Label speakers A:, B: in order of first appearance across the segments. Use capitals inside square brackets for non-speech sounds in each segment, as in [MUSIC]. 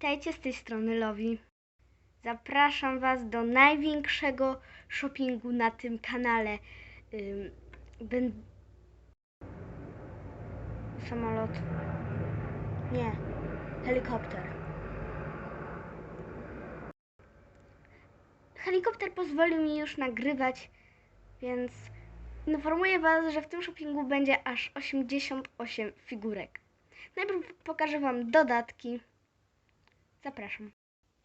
A: Witajcie z tej strony Lowi. Zapraszam Was do największego shoppingu na tym kanale. Ben... Samolot. Nie, helikopter. Helikopter pozwolił mi już nagrywać, więc informuję Was, że w tym shoppingu będzie aż 88 figurek. Najpierw pokażę Wam dodatki. Zapraszam.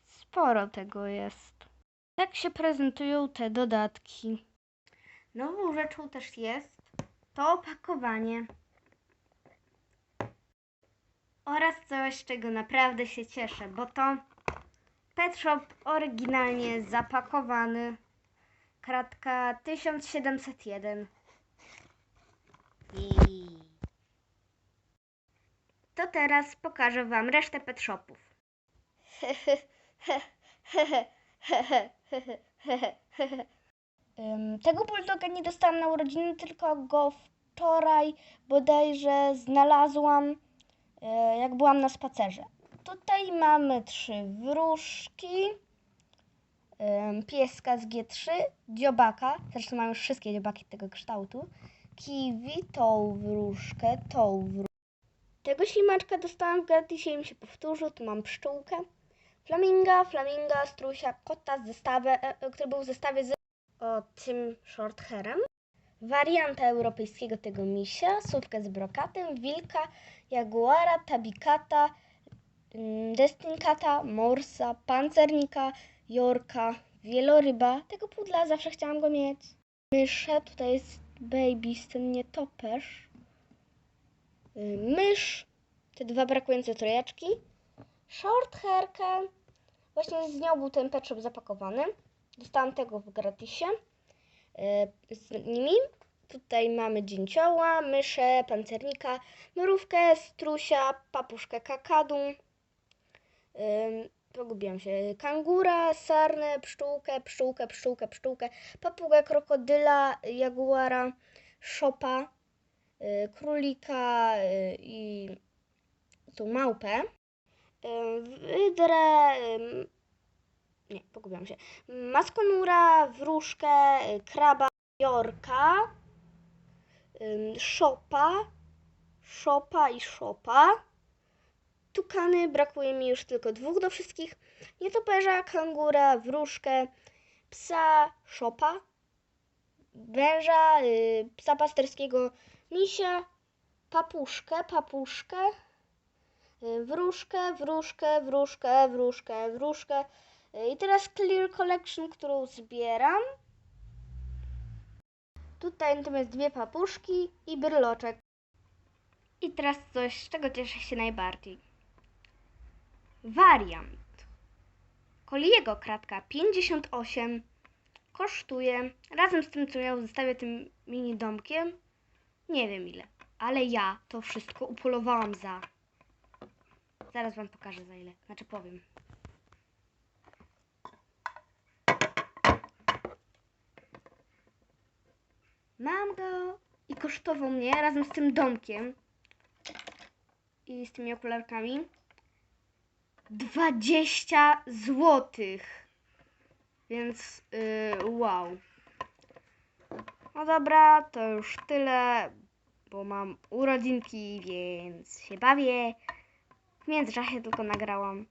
A: Sporo tego jest. Tak się prezentują te dodatki. Nową rzeczą też jest to opakowanie. Oraz coś, z czego naprawdę się cieszę, bo to Pet Shop oryginalnie zapakowany. Kratka 1701. I... To teraz pokażę Wam resztę pet shopów. [LAUGHS] Tego bulldoga nie dostałam na urodziny, tylko go wczoraj bodajże znalazłam, e, jak byłam na spacerze. Tutaj mamy trzy wróżki, pieska z G3, dziobaka, zresztą mamy już wszystkie dziobaki tego kształtu, kiwi, tą wróżkę, tą wróżkę. Tego ślimaczka dostałam w gratisie i mi się powtórzył. Tu mam pszczółkę. Flaminga, flaminga, strusia, kota z zestawy, e, e, który był w zestawie z o tym short hairem. Warianta europejskiego tego misia, słówkę z brokatem, wilka, jaguara, tabikata, mm, destinkata, morsa, pancernika, jorka, wieloryba. Tego pudla zawsze chciałam go mieć. Mysze, tutaj jest baby, ten nietoperz. Y, mysz, te dwa brakujące trójeczki, short hairkę, właśnie z nią był ten pet shop zapakowany, dostałam tego w gratisie. Y, z nimi. Tutaj mamy dzięcioła, myszę, pancernika, mrówkę, strusia, papuszkę kakadu, pogubiłam się, kangura, sarnę, pszczółkę, pszczółkę, pszczółkę, pszczółkę, papugę, krokodyla, jaguara, szopa, y, królika y, i tą małpę, wydrę, nie, pogubiłam się, maskonura, wróżkę, y, kraba, jorka, szopa, szopa i szopa, tukany, brakuje mi już tylko dwóch do wszystkich, nietoperza, kangura, wróżkę, psa, szopa, węża, y, psa pasterskiego, misia, papuszkę, papuszkę, wróżkę, wróżkę, wróżkę, wróżkę, wróżkę. Y, I teraz Clear Collection, którą zbieram. Tutaj natomiast dwie papuszki i bryloczek. I teraz coś, z czego cieszę się najbardziej. Wariant. Koliego kratka 58 kosztuje, razem z tym, co ja zostawię tym mini domkiem, nie wiem ile. Ale ja to wszystko upolowałam za. Zaraz wam pokażę za ile. Znaczy powiem. Mam go i kosztował mnie razem z tym domkiem i z tymi okularkami 20 złotych. Więc yy, wow. No dobra, to już tyle, bo mam urodzinki, więc się bawię. W międzyczasie tylko nagrałam.